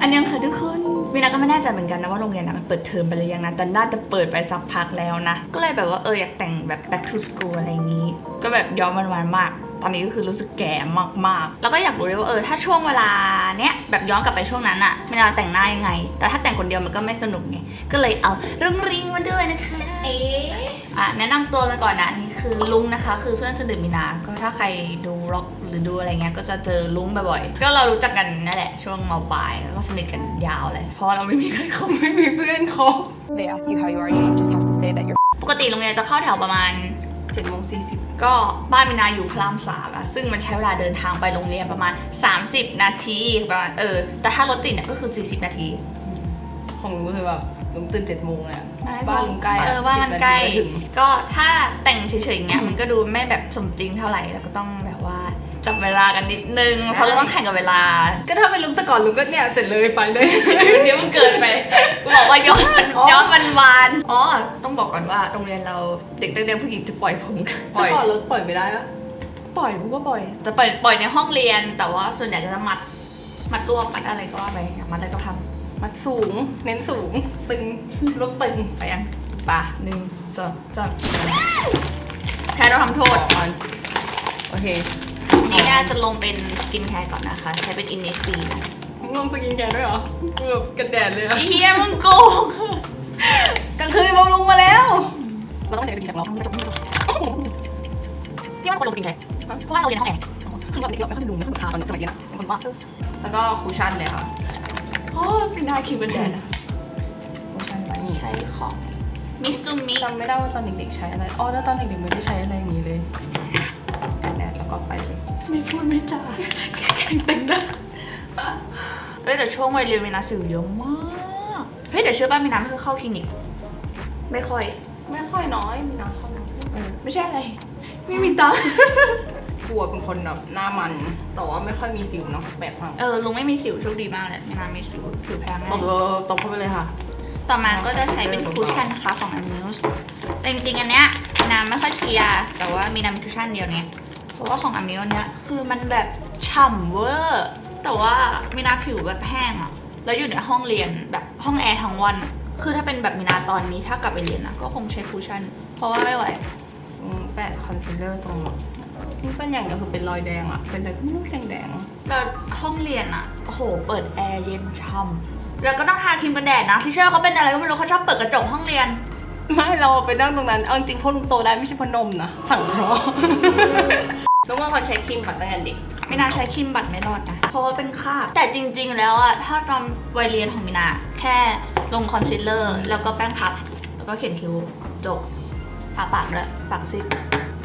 อันยังค่ะทุกคนวินาก็ไม่แน่ใจเหมือนกันนะว่าโรงเรียนนะมันเปิดเทอมไปหรือยังนะแต่น่าจะเปิดไปสักพักแล้วนะ ก็เลยแบบว่าเอออยากแต่งแบบ back to school อะไรอย่างนี้ ก็แบบย้อนวันๆมากตอนนี้ก็คือรู้สึกแก่มากๆ แล้วก็อยากรู้เลยว่าเออถ้าช่วงเวลาเนี้ยแบบย้อนกลับไปช่วงนั้นอะเวลาแต่งหน้ายังไง แต่ถ้าแต่งคนเดียวมันก็ไม่สนุกไง ก็เลยเอารุงริงมาด้วยนะคะ เอ๊ะ อะแนะนำตัวกันก่อนนะอันนี่คือลุงนะคะ คือเพื่อนสนิทมินา ก็ถ้าใครดูร็อกหรือดูอะไรเงี้ยก็จะเจอลุงบ่อยๆก็เรารู้จักกันนั่นแหละช่วงมปลายแล้วก็สนิทกันยาวเลย เพราะว่าเราไม่มีใครเขาไม่มีเพื่อนเขา they ask you how you are, you just have to say that you're ปกติโรงเรียนจะเข้าแถวประมาณเจ็ดโมงสี่สิบก็บ้านมินาอยู่พระรามสามอะซึ่งมันใช้เวลาเดินทางไปโรงเรียนประมาณ 30 นาทีประมาณเออแต่ถ้ารถติดเนี่ยก็คือ 40 นาที ของลุงคือแบบลุงตื่นเจ็ดโมงเลยอะใช่บ้านลุงใกล้อะเออบ้านมัน10ใกล้จะถึงก็ถ้าแต่งเฉยๆอย่างเงี้ยมันก็ดูไม่แบบสมจริงเท่าไหร่แล้วก็ต้องแบบว่าจับเวลากันนิดนึงเพราะเราต้องแข่งกับเวลา ก็ถ้าเป็นลุงแต่ก่อนลุงก็เนี่ยเสร็จเลยไปเลยเดี๋ยวมันเกินไปกูบอกว่าย้อนมันอ๋อย้อนวันวานอ๋อต้องบอกก่อนว่าโรงเรียนเราเด็กนักเรียนผู้หญิงจะปล่อยผมกันปแต่ล่อยก่อนรถปล่อยไม่ได้ปะปล่อยกูก็ปล่อยแต่ปล่อยปล่อยในห้องเรียนแต่ว่าส่วนใหญ่จะมัดมัดตัวมัดอะไรก็ว่าไปอยากมัดอะไรก็ทำ มัดสูง เน้นสูง ตึงรถตึงไปยังป่ะหนึ่งสองสามแพ้เราทำโทษก่อนโอเคนี่น่าจะลงเป็นสกินแคร์ก่อนนะคะ ใช้เป็นอินเนสฟีนะมึงลงสกินแคร์ด้วยเหรอกูแบบกันแดดเลยอะไอ้เฮียมึงโกงกลางคืนบำรุงมาแล้ว เราต้องใช้สกินแคร์ของเราที่ว่าคนลงสกินแคร์เพราะว่าเราเรียนห้องแอร์คือแบบเด็กเราไม่ค่อยดูไม่ค่อยทาตอนสมัยเรียนอะเป็นคนว่าแล้วก็คูชั่นเลยค่ะ โอ้เป็นหน้าคิวเป็นแดนอะคูชั่นไว้นี่ใช้ของมิสตูมิจำไม่ได้ว่าตอนเด็กๆใช้อะไร อ๋อแล้วตอนเด็กๆไม่ได้ใช้อะไรอย่างนี้เลยกันแดดแล้วก็ไปเลยไม่พูดไม่จาแค่แต่งหน้าเอ้ยแต่ช่วงวัยเรียนมีนาสิวเยอะมาก เฮ้ยแต่เชื่อป่ะมีนาไม่เคยเข้าคลินิก ไม่ค่อย ไม่ค่อยน้อยมีน้ำเข้าน้เออไม่ใช่อะไร ไม่มีตังค์ำ กลัวเป็นคนแบบหน้ามัน แต่ว่าไม่ค่อยมีสิวเนาะแปลกมากเออลุงไม่มีสิวโชคดีมากเลยมีนาไม่สิวผิวแพ้ง่าตยบตบเข้าไปเลยค่ะ ต่อมาก็จะใช้เป็นคุชชั่นนะคะของ Amuse แต่จริงๆอันเนี้ยมีนาไม่ค่อยเชียร์แต่ว่ามีนามีคุชชั่นเดียวเนี่ยเพราะว่าของ Amuse เนี้ยคือมันแบบฉ่ำเวอร์แต่ว่ามีนาผิวแบบแห้งอะแล้วอยู่ในห้องเรียนแบบห้องแอร์ทั้งวัน คือถ้าเป็นแบบมีนาตอนนี้ถ้ากลับไปเรียนนะก็คงใช้คุชชั่น เพราะว่าไม่ไหว อืมแปะคอนซีลเลอร์ตรง นี่เป็นอย่างเดียวคือเป็นรอยแดงอะเป็นอะไรก็ไม่รู้แดงแต่ห้องเรียนอะโอ้โห เปิดแอร์เย็นช่ำแล้วก็ต้องทาครีมกันแดดนะที่เชื่อเขาเป็นอะไรก็ไม่รู้เขาชอบเปิดกระจกห้องเรียน ๆไม่เราไปนั่งตรงนั้นเอาจริงๆพวกลุงโตได้ไม่ใช่พนมนะสั่งเพราะลุงว่าคนใช้ครีมปัดตั้งแต่เด็กไม่น่าใช้ครีมบัตรไม่รอดนะ เพราะว่าเป็นคราบแต่จริง ๆ แล้วอะถ้าตอนวัยเรียนของมินา แค่ลงคอนซีลเลอร์ แล้วก็แป้งพับ แล้วก็เขียนคิ้วจบทาปากด้วยปากซิด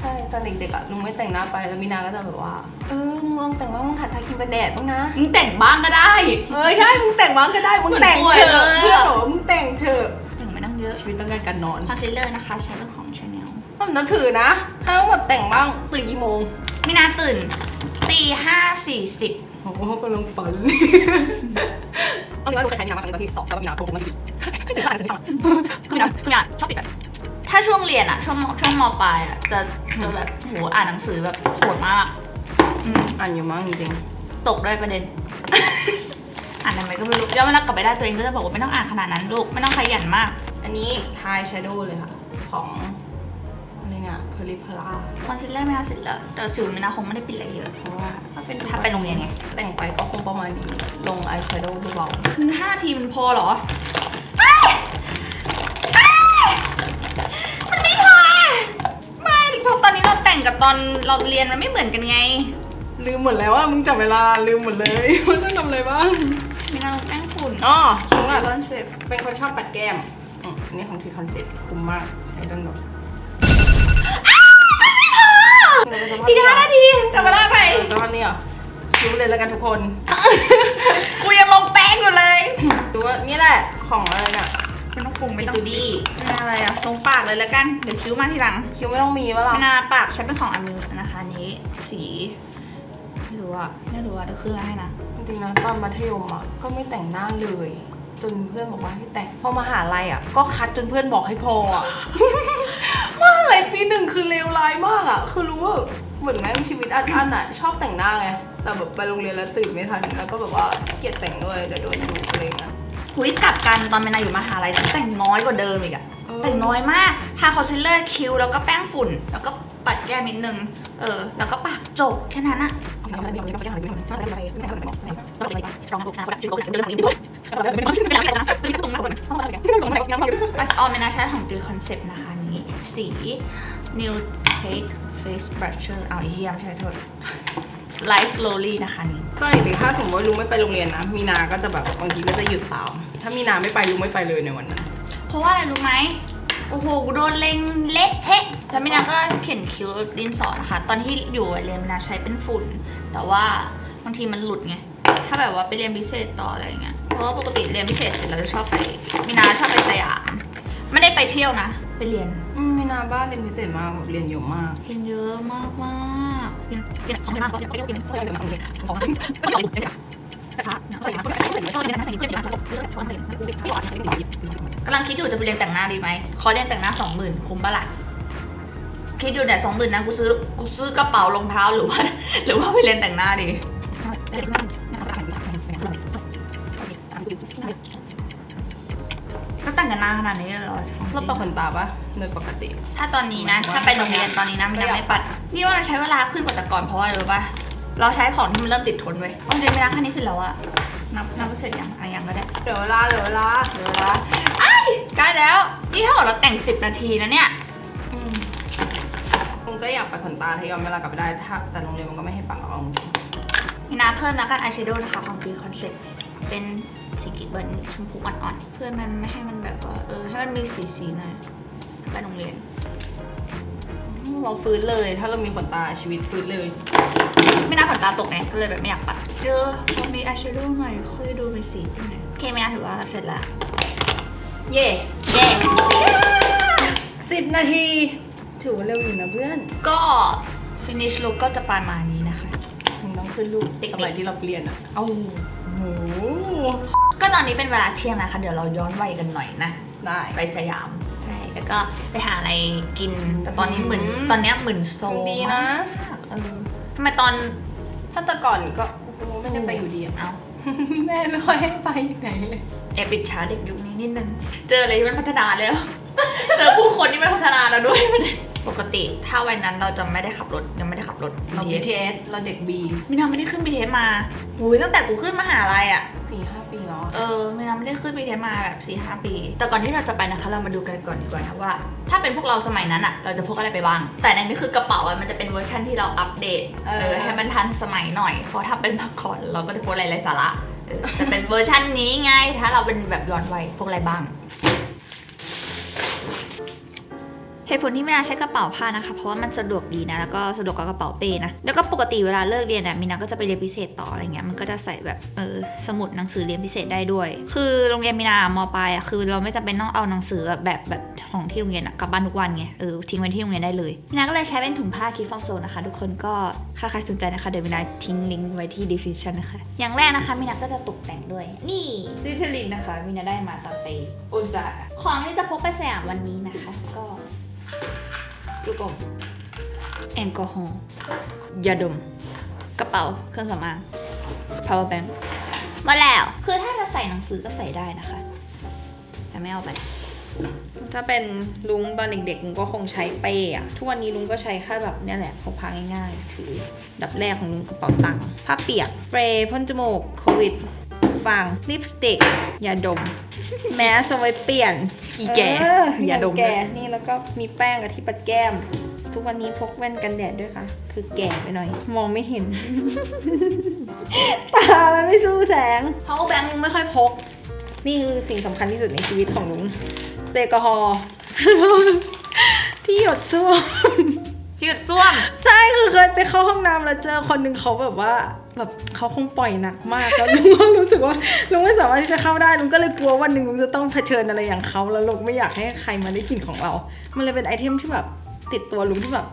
ช่ตอนเด็กๆอะลุงไม่แต่งหน้าไปแล้วมีนาก็จะแบบว่า เออมึงลองแต่งบ้างมึงหัดทาครีมกันแดดบ้างนะ มึงแต่งบ้างก็ได้ เออใช่มึงแต่งบ้างก็ได้มึงแต่งเหมือนเถป่วยอะเลยอะเพื่อนบอกว่ามึงแต่งเถอะแต่งไม่ต้องเยอะชีวิตต้องการการนอนคอนซีลเลอร์นะคะใช้เป็นของชาแนลผมนับถือนะถ้าต้องแบบแต่งบ้างตื่นกี่โมงมินาตื่นตีห้าสี่สิบโอ้โหกำลังฝันเอาจริงๆว่าลุงเคยใช้น้ำมาครั้งที่สองแล้วก็มีนาโทรมาทีตื่นมาตื่นมาคือมินาคือมินาชอบติดอะ ถ้าช่วงเรียนอะช่วงช่วงมปลายอะจะจะแบบโหอ่านหนังสือแบบโหดมาก อืมอ่านอยู่มั้งจริงตกด้วยประเด็น อ่านทำไมก็ไม่รู้แล้วเวลากลับไปได้ตัวเองก็จะบอกว่าไม่ต้องอ่านขนาดนั้นลูกไม่ต้องขยันมาก ๆอันนี้ทายแชโดว์เลยค่ะ ของอะไรเนี่ยเพลิเพล่าคอนซีลเลอร์ไม่เอาเสร็จแล้วแต่สิวมินาคงไม่ได้ปิดอะไรเยอะเพราะว่าถ้าเป็นถ้าไปโรงเรียนไงแต่งไปก็คงประมาณนี้ลงอายแชโดว์เบามึงห้าทีมันพอเหรอ กับตอนเราเรียนมันไม่เหมือนกันไงๆลืมหมดแล้วว่ามึงจับเวลาลืมหมดเลยว่าต้องทำอะไรบ้างมินาแป้งฝุ่นอ๋อฉันอะคอนเซ็ปต์เป็นคนชอบปัดแก้มอืมอันนี้ของทีคอนเซ็ปต์คุ้มมากใช้ด้านหนดอีกห้านาทีกลับเวลาไปสภาพนี้เหรอชิวเลยแล้วกันทุกคนกูยังลงแป้งอยู่เลยดูว่านี่แหละของอะไรเนี่ย ไม่ต้องปรุงมิไม่ต้องตูดี้ไม่น่าอะไรอะลงปากเลยแล้วกันเดี๋ยวคิ้วมาทีหลังคิวไม่ต้องมีวะล่ะไม่น่าปากใช้เป็นของ Amuse นะคะอันนี้สีไม่รู้อะไม่รู้อะเดี๋ยวเครื่องให้นะจริงๆนะตอนมัธยมอะก็ไม่แต่งหน้าเลย จนเพื่อนบอกว่าให้แต่งพอมหาลัยอะก็คัดจนเพื่อนบอกให้พออะว่าอะไรปีหนึ่งคือเลวร้ายมากอะคือรู้ว่าเหมือนแม่งชีวิตอันอันๆอะชอบแต่งหน้าไงแต่แบบไปโรงเรียนแล้วตื่นไม่ทันแล้วก็แบบว่าเกลียดแต่งด้วยเดี๋ยวโดนดูอะไรเงี้ย หุยกลับกันตอนเป็นนายอยู่มหาลัยฉันแต่งน้อยกว่าเดิมอีกอะเออ แต่งน้อยมากทาคอนซีลเลอร์คิ้วแล้วก็แป้งฝุ่น แล้วก็ปัดแก้มนิดนึง เออ แล้วก็ปากจบแค่นั้นอะบัชออมเมนาใช้ของดีคอนเซปต์นะคะอันนี้สี New Take Face Brusher เอาอีเยี่ยมใช่โทษ Slide Slowly นะคะนี่ตอนเด็กๆถ้าสมมติว่าลุงไม่ไปโรงเรียนนะ มีนาก็จะแบบบางทีก็จะหยุดตามถ้ามีนาไม่ไปลุงไม่ไปเลยในวันนั้น เพราะว่าอะไรรู้ไหมโอ้โหกูโดนเล็งเละเทะแล้วมินาก็เขียนคิ้วดินสอนะคะ ตอนที่อยู่เรียนมินาใช้เป็นฝุ่น แต่ว่าบางทีมันหลุดไง ถ้าแบบว่าไปเรียนพิเศษต่ออะไรอย่างเงี้ย เพราะว่าปกติเรียนพิเศษเสร็จเราจะชอบไปมินาชอบไปสยาม ไม่ได้ไปเที่ยวนะ ไปเรียน อื มมีนาบ้านเรียนพิเศษมากแบบเรียนเยอะมาก กินเยอะมากมากกินกินของที่บ้านก็กินกินของกำลังคิดอยู่จะไปเรียนแต่งหน้าดีไหมขอเรียนแต่งหน้าสองหมื่นคุ้มปะล่ะคิดอยู่เนี่ยสองหมื่นนะกูซื้อกูซื้อกระเป๋ารองเท้าหรือว่า หรือว่าไปเรียนแต่งหน้าดี แต่งกันหน้าขนาดนี้เลยเหรอเราปัดขนตาปะโดยปกติ ถ้าตอนนี้นะ ถ้าไปโรงเรียนตอนนี้นะมันยังไม่ปัด นี่ว่ามันใช้เวลาขึ้นกว่าแต่ก่อนเพราะว่าอะไรรู้ปะเราใช้ของที่มันเริ่มติดทนเว้ยเอาจริงๆไม่นะแค่นี้เสร็จแล้วอะนับนับว่าเสร็จยังอะยังก็ได้ เดี๋ยวเวลาเดี๋ยวเวลาเดี๋ยวละไอ้ายใกล้แล้ว นี่ถ้าเกิดเราแต่ง 10 นาทีนะเนี่ยอืมลุงก็อยากปัดขนตาถ้าย้อนเวลากลับไปได้ถ้าแต่โรงเรียนมันก็ไม่ให้ปัดหรอกเอาจริงมีนาเพิ่มแล้วกันอายแชโดว์นะคะของปีคอนเซ็ปต์เป็น สีเบิร์นชมพูอ่อนๆ เพื่อมันไม่ให้มันแบบว่าเออให้มันมีสีสีๆหน่อยไปโรงเรียน เราฟื้นเลย ถ้าเรามีขนตาชีวิตฟื้นเลย ไม่น่าขนตาตกไงก็เลยแบบไม่อยากปัดเจอพอมีอายแชโดว์หน่อยค่อยดูเป็นสีขึ้นหน่อยโอเคไม่น่าถือว่าเสร็จแล้วเย่เย้สิบนาที ถือว่าเร็วอยู่นะเพื่อน ก็ finish look ก็จะประมาณนี้นะคะ มึงต้องขึ้นรูปเด็กๆสมัยที่เราเรียนอะเอ้า โหก็ตอนนี้เป็นเวลาเที่ยงนะคะ เดี๋ยวเราย้อนวัยกันหน่อยนะ ได้ไปสยาม ใช่ แล้วก็ไปหาอะไรกิน แต่ตอนนี้เหมือนอืมตอนเนี้ยเหมือนโซดีนะมากเออทำไมตอน ถ้าแต่ก่อนก็ โอ้โหไม่ได้ไปอยู่ดีอะเอา แม่ไม่ค่อยให้ไปไหนเลยแอบปิดช้าเด็กยุคนี้นิดนึง เจออะไรที่มันพัฒนาแล้ว เจอผู้คนที่มันพัฒนาแล้วด้วยป กติถ้าวันนั้นเราจะไม่ได้ขับรถยังไม่ได้ขับรถ เรา BTS BTS เราเด็ก B มินาไม่ได้ขึ้น BTS มาหุยตั้งแต่กูขึ้นมหาลัยอะ สี่ห้าปีแล้วเออไม่นาไม่ได้ขึ้น BTS มาแบบ4ีหปี แต่ก่อนที่เราจะไปนะคะ เรามาดูกันก่อนดีกว่านะว่า ถ้าเป็นพวกเราสมัยนั้นอะเราจะพกอะไรไปบ้าง แต่นั่นก็คือกระเป๋าอะมันจะเป็นเวอร์ชันที่เราอัปเดตเออให้มันทันสมัยหน่อย เพราะถ้าเป็นเมื่อก่อนเราก็จะพกอะไรไร้สาระเออแต่เป็นเวอร์ชันนี้ไงถ้าเราเป็นแบบย้อนวัยพกอะไรบ้าง เหตุผลที่มินาใช้กระเป๋าผ้านะคะ เพราะว่ามันสะดวกดีนะ แล้วก็สะดวกกับกระเป๋าเป้นะ แล้วก็ปกติเวลาเลิกเรียนเนี่ยมินาก็จะไปเรียนพิเศษต่ออะไรเงี้ย มันก็จะใส่แบบเออสมุดหนังสือเรียนพิเศษได้ด้วย คือโรงเรียนมินามปลายอะคือเราไม่จำเป็นต้องเอาหนังสือแบบแบบของที่โรงเรียนอะกลับบ้านทุกวันไง เออทิ้งไว้ที่โรงเรียนได้เลยมินาก็เลยใช้เป็นถุงผ้าคิดฟองโซนนะคะ ทุกคนก็ถ้าใครสนใจนะคะเดี๋ยวมินาทิ้งลิงก์ไว้ที่ description นะคะ อย่างแรกนะคะมินาก็จะตกแต่งด้วย นี่ซิทลินนะคะมินาได้มาตอนไปอุซาของที่จะพกไปสยามวันนี้นะคะ ก็ ลูกอมแอลกอฮอล์ยาดม กระเป๋าเครื่องสำอาง power bank มาแล้ว คือถ้าจะใส่หนังสือก็ใส่ได้นะคะ แต่ไม่เอาไป ถ้าเป็นลุงตอนเด็กๆลุงก็คงใช้เป้อะทุกวันนี้ลุงก็ใช้แค่แบบเนี่ยแหละพกพาง่ายๆ ถือ ดับแรกของลุงกระเป๋าตังค์ผ้าเปียกสเปรย์พ่นจมูกโควิด ฟังลิปสติกยาดม แมสเอาไว้เปลี่ยนอีแก่เอออย่าดมแก่นี่แล้วก็มีแป้งกับที่ปัดแก้ม ทุกวันนี้พกแว่นกันแดดด้วยค่ะ คือแก่ไปหน่อย มองไม่เห็น ตามันไม่สู้แสง power bank ลุงไม่ค่อยพก นี่คือสิ่งสำคัญที่สุดในชีวิตของลุงสเปรย์แอลกอฮอล์ ที่หยดซ่วม พี่จ้วม ใช่คือเคยไปเข้าห้องน้ำแล้วเจอคนหนึ่งเขาแบบว่าแบบเขาคงปล่อยหนักมากแล้วลุงก็รู้สึกว่าลุงไม่สามารถที่จะเข้าได้ลุงก็เลยกลัววันหนึ่งลุงจะต้องเผชิญอะไรอย่างเขาแล้วลุงไม่อยากให้ใครมาได้กลิ่นของเรา มันเลยเป็นไอเทมที่แบบติดตัวลุงที่แบบ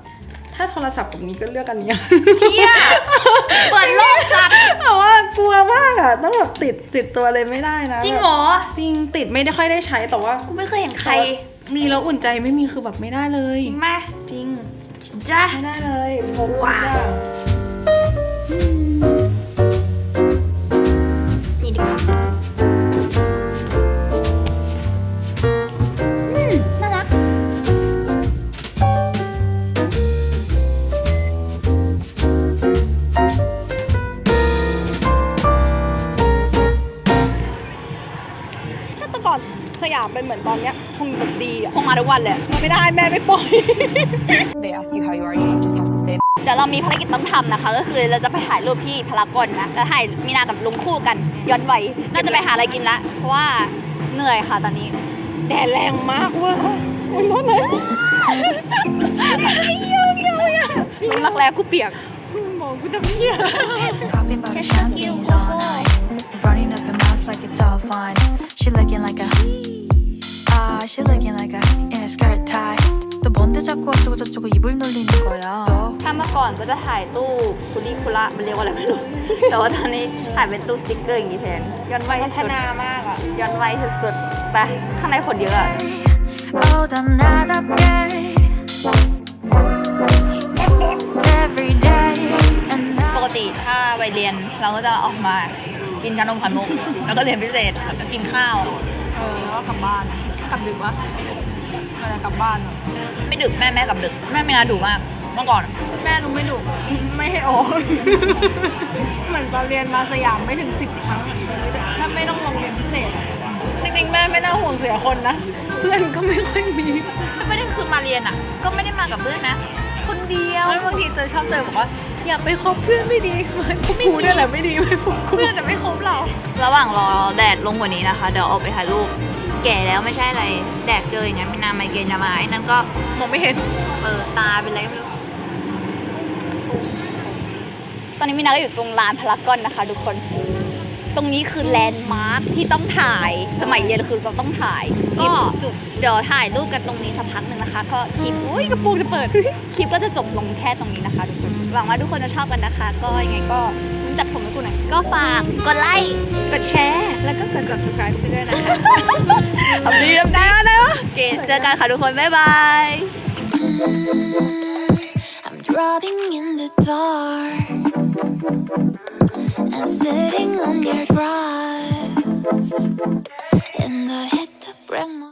ถ้าโทรศัพท์แบบนี้ก็เลือกอันเนี้ยเชี่ยเปิดโลกจัดแต่ว่ากลัวมากอะต้องแบบติดติดตัวเลยไม่ได้นะจริงเหรอจริงติดไม่ได้ค่อยได้ใช้แต่ว่ากูไม่เคยเห็นใคร มีแล้วอุ่นใจไม่มีคือแบบไม่ได้เลย จริงไหมจริง จ้าไม่ได้เลยพกว้านี่ดีกว่าามเป็นเหมือนตอนเนี้ยคงแบบดีอะคงมาทุกวันแหละไม่ได้แม่ไม่ปล่อย They ask you how you are, you just have to say เดี๋ยวเรามีภารกิจต้องทำนะคะ ก็คือเราจะไปถ่ายรูปที่พารากอนนะแล้วถ่ายมีนากับลุงคู่กัน ย้อนวัยน่าจะไปหาอะไรกินละเพราะว่าเหนื่อยค่ะตอนนี้ แดดแรงมากเว้ยมันนั่นเลยเยี่ยมเยี่ยมอะลุงรักแร้กูเปียกมองกูทำเหี้ย Popping bottle champagnes all night. Running up her mouth like it's all fine. She looking like a ah, she looking like a in a skirt tight. 너 뭔데 자꾸 어쩌고 저쩌고 입을 놀리는 거야. 너 ถ้าเมื่อก่อนก็จะถ่ายตู้คุริคุระมันเรียกว่าอะไรไม่รู้ แต่ว่าตอนนี้ถ่ายเป็นตู้สติ๊กเกอร์อย่างนี้แทน ย้อนวัย พัฒ สุด นามากอ่ะ ย้อนวัยสุดๆไปข้างในคนเยอะอะ oh, 난 나답게 every day and ปก night. ติถ้าวัยเรียนเราก็จะออกมากินชานมไข่มุก แล้วก็เรียนพิเศษแล้วก็กินข้าว เออแล้วก็กลับบ้าน กลับดึกวะอะไรกลับบ้านอะไม่ดึกแม่แม่กลับดึกแม่ไม่น่าดุมากเมื่อก่อนแม่หนูไม่ดุไม่ให้ออก เหมือนตอนเรียนมาสยามไม่ถึงสิบครั้งอะชีวิตอะถ้าไม่ต้องลงเรียนพิเศษอะจริงๆแม่ไม่น่าห่วงเสียคนนะ เพื่อนก็ไม่ค่อยมี แต่ประเด็นคือมาเรียนอะ ก็ไม่ได้มากับเพื่อนนะ คนเดียวไม่บางทีเจอชอบเจอบอกว่าอย่าไปคบเพื่อนไม่ดีไม่พวกกูเนี่ยแหละไม่ดีไม่พวกกูเพื่อนแต่ไม่คบเรา ระหว่างรอแดดลงกว่านี้นะคะ เดี๋ยวออกไปถ่ายรูป แก่แล้วไม่ใช่อะไร แดดเจออย่างนั้นมีนาไมเกรนจะมาไอ้นั่นก็มองไม่เห็น เออตาเป็นอะไรก็ไม่รู้ตอนนี้มีนาก็อยู่ตรงลานพารากอนนะคะทุกคน ตรงนี้คือแลนด์มาร์คที่ต้องถ่าย สมัยเรียนคือเราต้องถ่าย ก็จุดเดี๋ยวถ่ายรูปกันตรงนี้สักพักหนึ่งนะคะ ก็คลิปอุ้ยกระโปรงจะเปิด คลิปก็จะจบลงแค่ตรงนี้นะคะทุกคน หวังว่าทุกคนจะชอบกันนะคะ ก็ยังไงก็ จับผมให้คุณหน่อยก็ฝากกดไลค์กดแชร์แล้วก็กด subscribe ด้วยนะคะทำดีทำดีได้ปะโอเคเจอกันค่ะทุกคน บ๊ายบาย I'm driving in the dark and sitting on your drives, and I hit the brake.